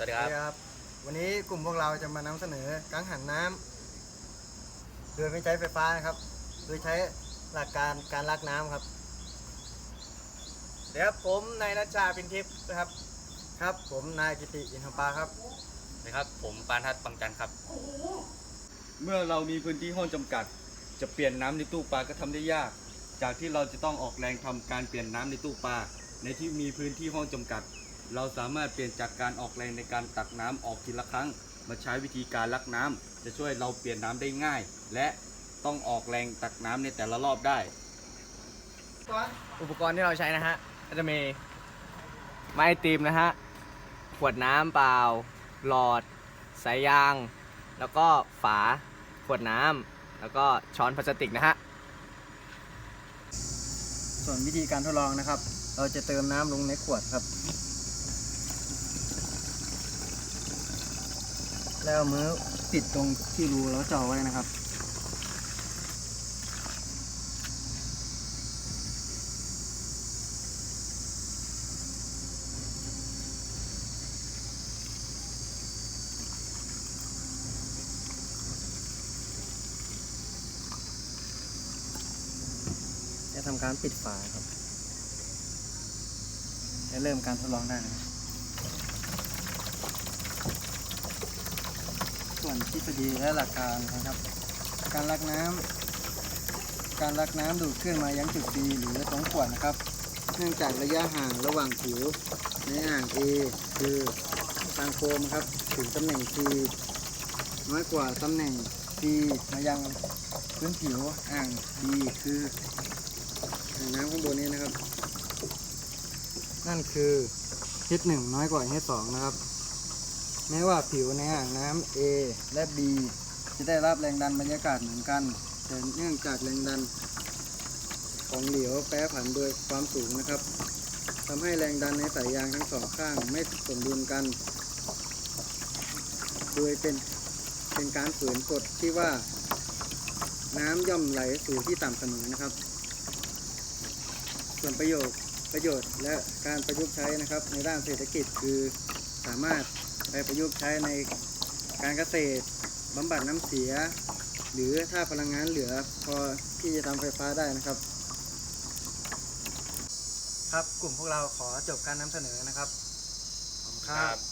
วัสดีครับ ครับ วันนี้กลุ่มพวกเราจะมานำเสนอกังหันน้ำโดยไม่ใช้ไฟฟ้านะครับ โดยใช้หลักการการลักน้ำครับ เดี๋ยวผมนายนัชชาพินทิพย์นะครับ ครับ ผมนายกิติอินทปาครับ นะครับ ผมปานทัศน์ปังจันทร์ครับ เมื่อเรามีพื้นที่ห้องจำกัด จะเปลี่ยนน้ำในตู้ปลาก็ทำได้ยาก จากที่เราจะต้องออกแรงทำการเปลี่ยนน้ำในตู้ปลาในที่มีพื้นที่ห้องจำกัด เราสามารถเปลี่ยนจากการออกแรงในการตักน้ำออกทีละครั้ง มาใช้วิธีการลักน้ำจะช่วยเราเปลี่ยนน้ำได้ง่าย และต้องออกแรงตักน้ำในแต่ละรอบได้ อุปกรณ์ที่เราใช้นะฮะก็จะมีไม้ไอติมนะฮะ ขวดน้ำเปล่า หลอด สายยาง แล้วก็ฝา ขวดน้ำ แล้วก็ช้อนพลาสติกนะฮะ ส่วนวิธีการทดลองนะครับ เราจะเติมน้ำลงในขวดครับ แล้วเอามือปิดตรงที่รูแล้วเจาะไว้นะครับ จะทำการปิดฝาครับ จะเริ่มการทดลองได้นะครับส่วน ทฤษฎีและหลักการนะครับ การลักน้ำการลักน้ำดูดขึ้นมายังจุด B หรือตรงขวดนะครับ เนื่องจากระยะห่างระหว่างผิวในอ่าง A คือทางโฟมครับถึงตำแหน่ง C น้อยกว่าตำแหน่ง C มายังพื้นผิวอ่าง B คืออ่างน้ำข้างบนนี้นะครับ นั่นคือ H 1 น้อยกว่า H 2 นะครับ แม้ว่าผิวในอ่างน้ำ A และ B จะได้รับแรงดันบรรยากาศเหมือนกัน แต่เนื่องจากแรงดัน ของเหลวแปรผันโดยความสูงนะครับทำให้แรงดันในสายยางทั้งสองข้างไม่สมดุลกัน โดยเป็นเป็นการฝืนกฎที่ว่า น้ำย่อมไหลสู่ที่ต่ำเสมอนะครับ ส่วนประโยชน์ประโยชน์และการประยุกต์ใช้นะครับในด้านเศรษฐกิจคือ สามารถไปประยุกต์ใช้ในการเกษตรบำบัดน้ำเสีย หรือถ้าพลังงานเหลือพอที่จะทำไฟฟ้าได้นะครับ ครับกลุ่มพวกเราขอจบการนำเสนอนะครับขอบคุณครับ